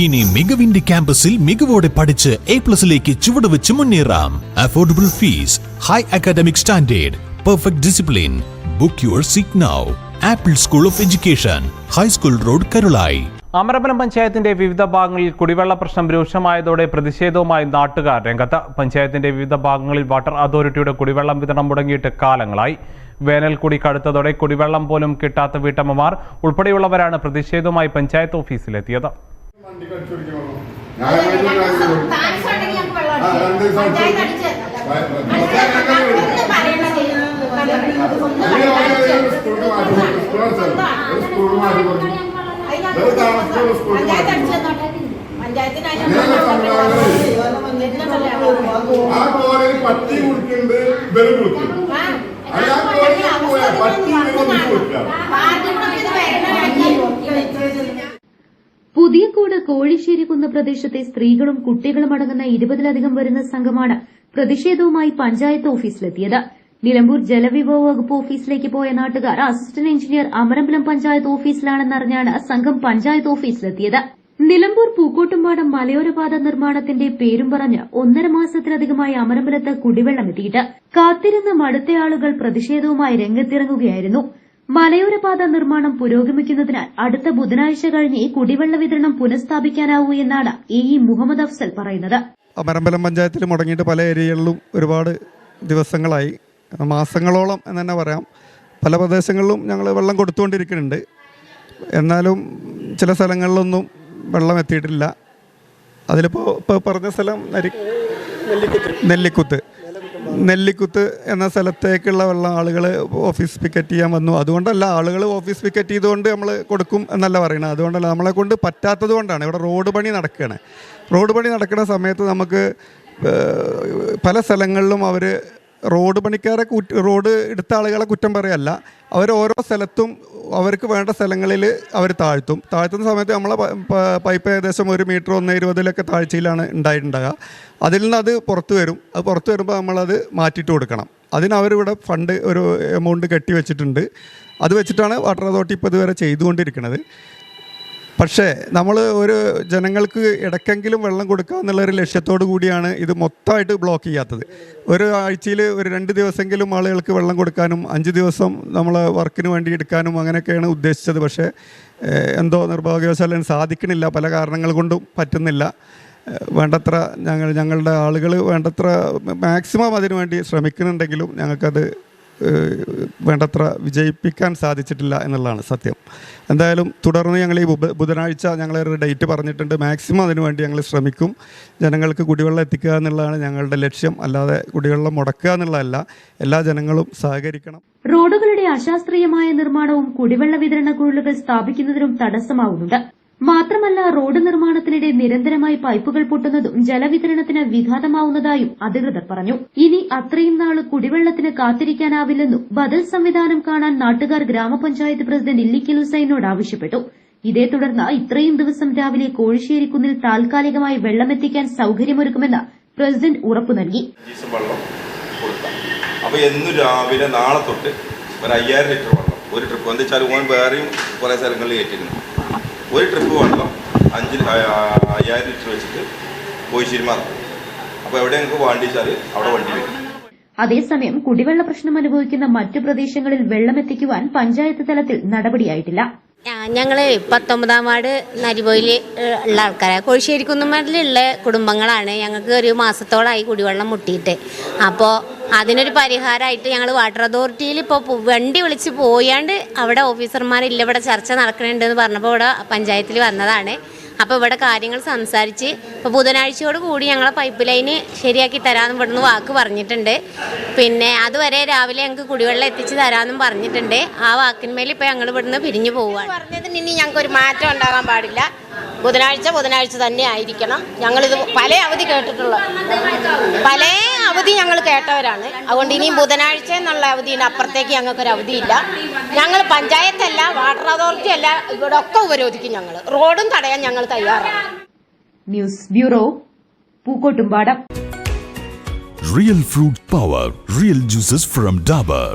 ഇനി മികവിന്റെ ക്യാമ്പസിൽ മികവോടെ പഠിച്ച് എ പ്ലസിലേക്ക് ചുവടുവെച്ച് മുന്നേറാം. Affordable fees high academic standard perfect discipline book your seat now Apple school of education high school road Karulai Amarapuram പഞ്ചായത്തിന്റെ വിവിധ ഭാഗങ്ങളിൽ കുടിവെള്ള പ്രശ്നം രൂക്ഷമായതോടെ പ്രതിഷേധവുമായി നാട്ടുകാർ രംഗത്ത്. പഞ്ചായത്തിന്റെ വിവിധ ഭാഗങ്ങളിൽ വാട്ടർ അതോറിറ്റിയുടെ കുടിവെള്ളം വിതരണം മുടങ്ങിയിട്ട് കാലങ്ങളായി. വേനൽ കൂടി കടുത്തതോടെ കുടിവെള്ളം പോലും കിട്ടാത്ത വീട്ടമ്മമാർ ഉൾപ്പെടെയുള്ളവരാണ് പ്രതിഷേധവുമായി പഞ്ചായത്ത് ഓഫീസിലെത്തിയത്. ആ കോലയിൽ പട്ടി കുടിക്കുന്നുണ്ട് അത് ആ കോലയിൽ പട്ടി ഇവരൊന്നും കൊടുക്കാം പുതിയക്കോട് കോഴിശ്ശേരിക്കുന്ന് പ്രദേശത്തെ സ്ത്രീകളും കുട്ടികളും അടങ്ങുന്ന ഇരുപതിലധികം വരുന്ന സംഘമാണ് പ്രതിഷേധവുമായി പഞ്ചായത്ത് ഓഫീസിലെത്തിയത്. നിലമ്പൂർ ജലവിഭവ വകുപ്പ് ഓഫീസിലേക്ക് പോയ നാട്ടുകാർ അസിസ്റ്റന്റ് എഞ്ചിനീയർ അമരമ്പലം പഞ്ചായത്ത് ഓഫീസിലാണെന്നറിഞ്ഞാണ് സംഘം പഞ്ചായത്ത് ഓഫീസിലെത്തിയത്. നിലമ്പൂർ പൂക്കോട്ടുംപാടം മലയോരപാത നിർമ്മാണത്തിന്റെ പേരും പറഞ്ഞ് ഒന്നര മാസത്തിലധികമായി അമരമ്പലത്ത് കുടിവെള്ളം എത്തിയിട്ട്. കാത്തിരുന്ന മടുത്ത ആളുകൾ പ്രതിഷേധവുമായി രംഗത്തിറങ്ങുകയായിരുന്നു. മലയോരപാത നിർമ്മാണം പുരോഗമിക്കുന്നതിനാൽ അടുത്ത ബുധനാഴ്ച കഴിഞ്ഞേ കുടിവെള്ള വിതരണം പുനഃസ്ഥാപിക്കാനാവൂ എന്നാണ് എ ഇ മുഹമ്മദ് അഫ്സൽ പറയുന്നത്. മരമ്പലം പഞ്ചായത്തിൽ മുടങ്ങിയിട്ട് പല ഏരിയകളിലും ഒരുപാട് ദിവസങ്ങളായി. മാസങ്ങളോളം എന്ന് തന്നെ പറയാം. പല പ്രദേശങ്ങളിലും ഞങ്ങൾ വെള്ളം കൊടുത്തുകൊണ്ടിരിക്കുന്നുണ്ട്. എന്നാലും ചില സ്ഥലങ്ങളിലൊന്നും വെള്ളം എത്തിയിട്ടില്ല. അതിലിപ്പോൾ ഇപ്പോൾ പറഞ്ഞ സ്ഥലം നെല്ലിക്കുത്ത്. നെല്ലിക്കുത്ത് എന്ന സ്ഥലത്തേക്കുള്ള വെള്ളം ആളുകൾ ഓഫീസ് പിക്കറ്റ് ചെയ്യാൻ വന്നു. അതുകൊണ്ടല്ല ആളുകൾ ഓഫീസ് പിക്കറ്റ് ചെയ്തുകൊണ്ട് നമ്മൾ കൊടുക്കും എന്നല്ല പറയുന്നത് അതുകൊണ്ടല്ല നമ്മളെ കൊണ്ട് പറ്റാത്തത് കൊണ്ടാണ്. ഇവിടെ റോഡ് പണി നടക്കുകയാണ് റോഡ് പണി നടക്കുന്ന സമയത്ത് നമുക്ക് പല സ്ഥലങ്ങളിലും അവർ റോഡ് പണിക്കാരെ റോഡ് എടുത്ത ആളുകളെ കുറ്റം പറയല്ല. അവർ ഓരോ സ്ഥലത്തും അവർക്ക് വേണ്ട സ്ഥലങ്ങളിൽ അവർ താഴ്ത്തും. താഴ്ത്തുന്ന സമയത്ത് നമ്മളെ പൈപ്പ് ഏകദേശം ഒരു മീറ്റർ ഒന്ന് ഇരുപതിലൊക്കെ താഴ്ചയിലാണ് ഉണ്ടായിട്ടുണ്ടാകുക അതിൽ നിന്ന് അത് പുറത്തു വരും. അത് പുറത്ത് വരുമ്പോൾ നമ്മളത് മാറ്റിയിട്ട് കൊടുക്കണം. അതിന് അവരിവിടെ ഫണ്ട് ഒരു എമൗണ്ട് കെട്ടി വെച്ചിട്ടുണ്ട്. അത് വെച്ചിട്ടാണ് വാട്ടർ അതോറിറ്റി ഇപ്പോൾ ഇതുവരെ ചെയ്തുകൊണ്ടിരിക്കുന്നത്. പക്ഷേ നമ്മൾ ഒരു ജനങ്ങൾക്ക് ഇടയ്ക്കെങ്കിലും വെള്ളം കൊടുക്കുക എന്നുള്ളൊരു ലക്ഷ്യത്തോടു കൂടിയാണ് ഇത് മൊത്തമായിട്ട് ബ്ലോക്ക് ചെയ്യാത്തത്. ഒരു ആഴ്ചയിൽ ഒരു രണ്ട് ദിവസമെങ്കിലും ആളുകൾക്ക് വെള്ളം കൊടുക്കാനും അഞ്ച് ദിവസം നമ്മൾ വർക്കിന് വേണ്ടി എടുക്കാനും അങ്ങനെയൊക്കെയാണ് ഉദ്ദേശിച്ചത്. പക്ഷേ എന്തോ നിർഭാഗ്യവശാലും സാധിക്കണില്ല. പല കാരണങ്ങൾ കൊണ്ടും പറ്റുന്നില്ല. വേണ്ടത്ര ഞങ്ങൾ ഞങ്ങളുടെ ആളുകൾ വേണ്ടത്ര മാക്സിമം അതിനു വേണ്ടി ശ്രമിക്കുന്നുണ്ടെങ്കിലും ഞങ്ങൾക്കത് വേണ്ടത്ര വിജയിപ്പിക്കാൻ സാധിച്ചിട്ടില്ല എന്നുള്ളതാണ് സത്യം. എന്തായാലും തുടർന്ന് ഞങ്ങൾ ഈ ബുധ- ബുധനാഴ്ച ഞങ്ങളൊരു ഡേറ്റ് പറഞ്ഞിട്ടുണ്ട്. മാക്സിമം അതിനുവേണ്ടി ഞങ്ങൾ ശ്രമിക്കും. ജനങ്ങൾക്ക് കുടിവെള്ളം എത്തിക്കുക എന്നുള്ളതാണ് ഞങ്ങളുടെ ലക്ഷ്യം. അല്ലാതെ കുടിവെള്ളം മുടക്കുക എന്നുള്ളതല്ല. എല്ലാ ജനങ്ങളും സഹകരിക്കണം. റോഡുകളുടെ അശാസ്ത്രീയമായ നിർമ്മാണവും കുടിവെള്ള വിതരണ കുഴലുകൾ സ്ഥാപിക്കുന്നതിനും തടസ്സമാവുന്നുണ്ട്. മാത്രമല്ല റോഡ് നിർമ്മാണത്തിനിടെ നിരന്തരമായി പൈപ്പുകൾ പൊട്ടുന്നതും ജലവിതരണത്തിന് വിഘാതമാവുന്നതായും അധികൃതർ പറഞ്ഞു. ഇനി അത്രയും നാൾ കുടിവെള്ളത്തിന് കാത്തിരിക്കാനാവില്ലെന്നും ബദൽ സംവിധാനം കാണാൻ നാട്ടുകാർ ഗ്രാമപഞ്ചായത്ത് പ്രസിഡന്റ് ഇല്ലിക്കൽ ഹുസൈനോട് ആവശ്യപ്പെട്ടു. ഇതേ തുടർന്ന് ഇത്രയും ദിവസം രാവിലെ കോഴിശ്ശേരിക്കുന്നിൽ താൽക്കാലികമായി വെള്ളമെത്തിക്കാൻ സൌകര്യമൊരുക്കുമെന്ന് പ്രസിഡന്റ് ഉറപ്പു നൽകി. എന്നും രാവിലെ ഒരു അയ്യായിരം ലിറ്റർ വെള്ളം ഒരു ട്രിപ്പ്. എന്താ വെച്ചാൽ വേറെയും കുറെ സ്ഥലങ്ങളിൽ കയറ്റിയിരുന്നു ഒരു ട്രിപ്പ് വെള്ളം അഞ്ച് അയ്യായിരം ലിറ്റർ വെച്ചിട്ട് പോയി മാറും അപ്പോൾ എവിടെ നിങ്ങൾക്ക് വണ്ടി വെച്ചാൽ അവിടെ വണ്ടി വരും. അതേസമയം കുടിവെള്ള പ്രശ്നം അനുഭവിക്കുന്ന മറ്റു പ്രദേശങ്ങളിൽ വെള്ളമെത്തിക്കുവാൻ പഞ്ചായത്ത് തലത്തിൽ നടപടിയായിട്ടില്ല. ഞാ- ഞങ്ങൾ പത്തൊമ്പതാം വാർഡ് നരിപോയിൽ ഉള്ള ആൾക്കാരാണ് കോഴിശ്ശേരി കുന്നുമലിലുള്ള കുടുംബങ്ങളാണ് ഞങ്ങൾക്ക് ഒരു മാസത്തോളമായി കുടിവെള്ളം മുട്ടിയിട്ട് അപ്പോൾ അതിനൊരു പരിഹാരമായിട്ട് ഞങ്ങൾ വാട്ടർ അതോറിറ്റിയിൽ ഇപ്പോൾ വണ്ടി വിളിച്ച് പോയാണ്ട് അവിടെ ഓഫീസർമാരില്ല ഇവിടെ ചർച്ച നടക്കണുണ്ടെന്ന് പറഞ്ഞപ്പോൾ ഇവിടെ പഞ്ചായത്തിൽ വന്നതാണ്. അപ്പോൾ ഇവിടെ കാര്യങ്ങൾ സംസാരിച്ച് ഇപ്പോൾ ബുധനാഴ്ചയോട് കൂടി ഞങ്ങളെ പൈപ്പ് ലൈന് ശരിയാക്കി തരാമെന്ന് ഇവിടുന്ന് വാക്ക് പറഞ്ഞിട്ടുണ്ട്. പിന്നെ അതുവരെ രാവിലെ ഞങ്ങൾക്ക് കുടിവെള്ളം എത്തിച്ച് തരാമെന്നും പറഞ്ഞിട്ടുണ്ട്. ആ വാക്കിന്മേൽ ഇപ്പോൾ ഞങ്ങൾ ഇവിടുന്ന് പിരിഞ്ഞു പോവുകയാണ് പറഞ്ഞതിന് ഇനി ഞങ്ങൾക്ക് ഒരു മാറ്റം ഉണ്ടാകാൻ പാടില്ല. ബുധനാഴ്ച ബുധനാഴ്ച തന്നെ ആയിരിക്കണം. ഞങ്ങളിത് പല അവധി കേട്ടിട്ടുള്ള പല അവധി ഞങ്ങൾ കേട്ടവരാണ്. അതുകൊണ്ട് ഇനിയും ബുധനാഴ്ച എന്നുള്ള അവധിന് അപ്പുറത്തേക്ക് ഞങ്ങൾക്കൊരു അവധിയില്ല ഞങ്ങൾ പഞ്ചായത്തല്ല വാട്ടർ അതോറിറ്റി അല്ല ഇവിടെ ഒക്കെ ഉപരോധിക്കും ഞങ്ങൾ റോഡും തടയാൻ ഞങ്ങൾ തയ്യാറാണ്. News bureau Pookkottumpadam. Real fruit power real juices from Dabur.